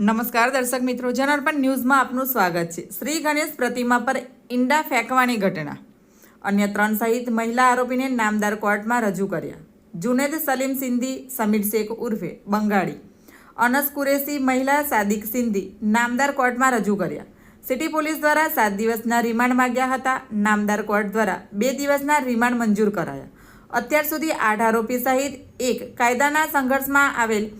નમસ્કાર દર્શક મિત્રો, જનાર્પણ ન્યૂઝમાં આપનું સ્વાગત છે. શ્રી ગણેશ પ્રતિમા પર ઈંડા ફેંકવાની ઘટના. અન્ય ત્રણ સહિત મહિલા આરોપીને નામદાર કોર્ટમાં રજૂ કર્યા. જુનેદ સલીમ સિંધી, સમીર શેખ ઉર્ફે બંગાળી. અનસ કુરેશી મહિલા સાદિક સિંધી નામદાર કોર્ટમાં રજૂ કર્યા. સિટી પોલીસ દ્વારા સાત દિવસના રિમાન્ડ માંગ્યા હતા. નામદાર કોર્ટ દ્વારા બે દિવસના રિમાન્ડ મંજૂર કરાયા. અત્યાર સુધી આઠ આરોપી સહિત એક કાયદાના સંઘર્ષમાં આવેલ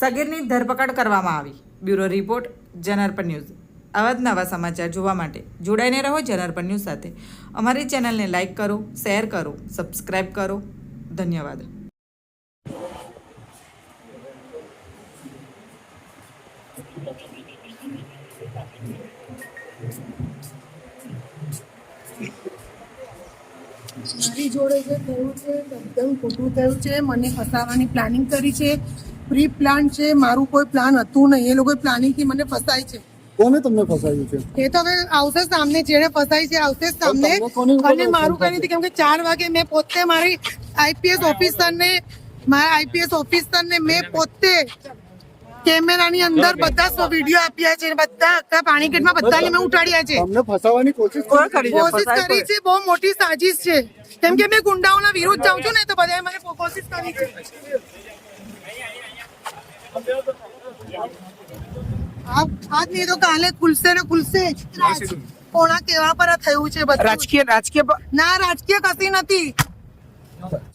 સગીરની ધરપકડ કરવામાં આવી. Bureau report, Janarpan news. આવા જ નવા સમાચાર જોવા માટે જોડાઈને રહો જનાર્પણ ન્યૂઝ સાથે. અમારી ચેનલને લાઇક કરો, શેર કરો સબસ્ક્રાઈબ કરો. ધન્યવાદ. મારી જોડે જે થયું છે એકદમ ખોટું થયું છે. મને ફસાવાની પ્લાનિંગ કરી છે. પ્રી પ્લાન છે મારું કોઈ પ્લાન હતું નહીં. એ લોકો પ્લાનિંગથી મને ફસાય છે. કોને તમને ફસાયું છે? એ તો હવે આવશે સામને. જેને ફસાય છે આવશે સામને. અને મારું કઈ? નથી કેમ કે ચાર વાગે મેં પોતે મારી આઈપીએસ ઓફિસર ને મારા આઈપીએસ ઓફિસર ને મેં પોતે કેમેરાની અંદર બધા સો વીડિયો આપ્યા છે બધા આખા પાણી ગેટમાં બધાને મેં ઉઠાડ્યા છે. તમને ફસાવાની કોશિશ કોણ કરી કોશિશ કરી છે બહુ મોટી સાજિશ છે. કેમ કે મેં ગુંડાઓના વિરુદ્ધ જાઉં છું ને તો બધાએ મને કોશિશ કરી છે. આજ નહીં તો કાલે ખુલશે ને ખુલશે જ. કેવા પર થયું છે બધું? રાજકીય રાજકીય ના રાજકીય કશી નથી.